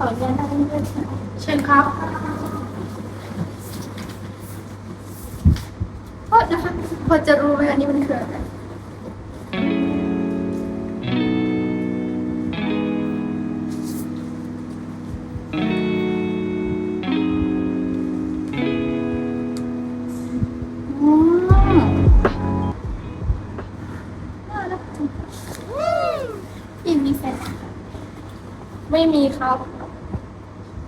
ครับโทษนะคะพอจะรู้ไหมอันนี้มันคืออะไรอ๋อน่ารักจังพี่มีแฟนไหมคะไม่มีครับ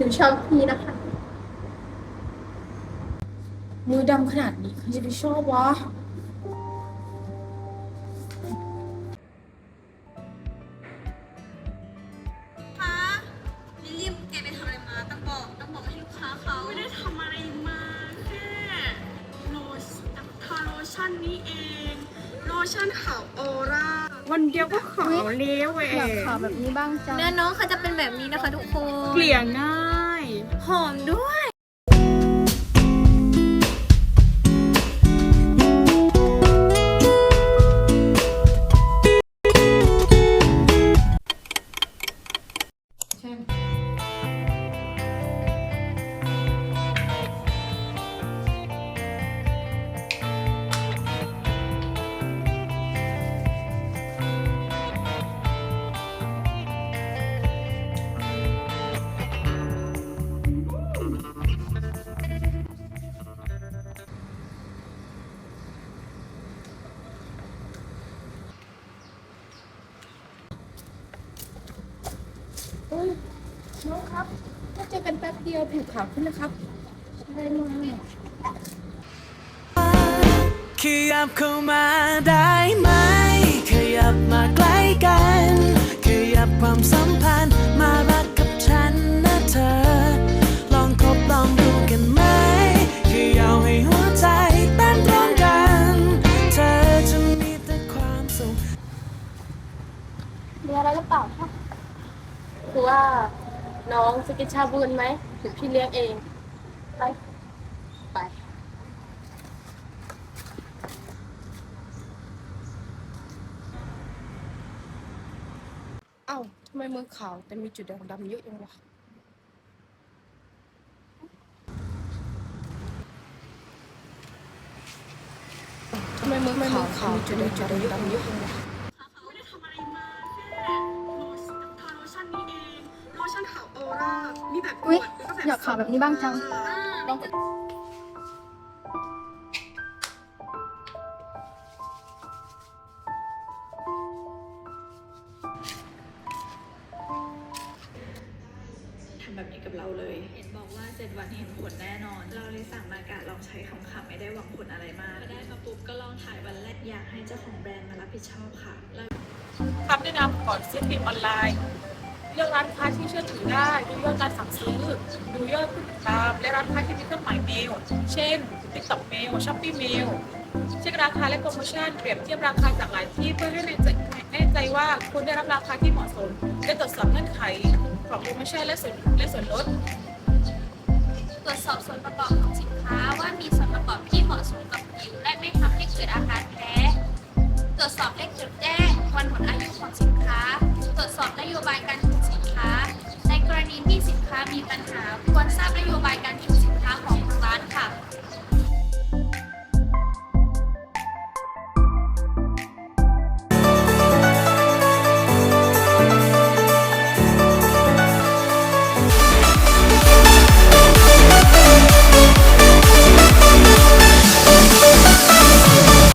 ถึงชอบพี่นะคะ มือดำขนาดนี้ใครจะไปชอบวะ คะลิลลี่แกไปทำอะไรมาต้องบอกต้องบอกให้ลูกค้าเขาไม่ได้ทำอะไรมาแค่โลชั่นทาโลชั่นนี้เอง โลชั่นขาวออร่า วันเดียวก็ขาวเลี้ยวเออยากงขาวแบบนี้บ้างจังเนื้อน้องเขาจะเป็นแบบนี้นะคะทุกคน เกลี่ยง่าย หอมด้วย น้องครับถ้าเจอกันแป๊บเดียวผิวขาวขึ้นนะครับใช่มากขยับเข้ามาได้ไหม ขยับมาใกล้กัน ขยับความสัมพันธ์มารักกับฉันนะเธอ ลองคบลองดูกันไหมขยับให้หัวใจเต้นตรงกัน เธอจะมีแต่ความสุขมีอะไรหรือเปล่าคะคือว่า น้องจะกินชาบูกันไหมหรือพี่เลี้ยงเอง ไป ไป เอ้าทำไมมือขาวแต่มีจุดด่างดำเยอะจังวะทำไมมือขาวขาวจุดด่างดำเยอะจังวะ แบบขอุ๊วยดแล้วก็แบบอยากขาวแบบนี้บ้างจังอ่าลองทำแบบนี้กับเราเลย เห็นบอกว่า 7 วันเห็นผลแน่นอน เราเลยสั่งมากะลองใช้คำๆไม่ได้หวังผลอะไรมากพอได้มาปุ๊บก็ลองถ่ายวันแรกอยากให้เจ้าของแบรนด์มารับผิดชอบค่ะเราคำแนะนำก่อนซื้อติดออนไลน์ เลือกร้านค้าที่เชื่อถือได้ดูยอดการสั่งซื้อ ดูยอดผู้ติดตาม และร้านค้าที่มีเครื่องหมายเมล เช่น TikTok Mail Shopee Mail เช็คราคาและโปรโมชั่นเปรียบเทียบราคาจากหลายที่เพื่อให้แน่ใจแน่ใจว่าคุณได้รับราคาที่เหมาะสมและตรวจสอบเงื่อนไขของโปรโมชั่นและส่วนและส่วนลดตรวจสอบส่วนประกอบของสินค้าว่ามีส่วนประกอบที่เหมาะสมกับผิวและไม่ทำให้เกิดอาการแพ้ตรวจสอบเลขจดแจ้งวันหมดอายุของสินค้า ตรวจสอบนโยบายการ ณีที่สินค้ามีปัญหาควรทราบนโยบายการคิวสินค้าของงร้านค่ะ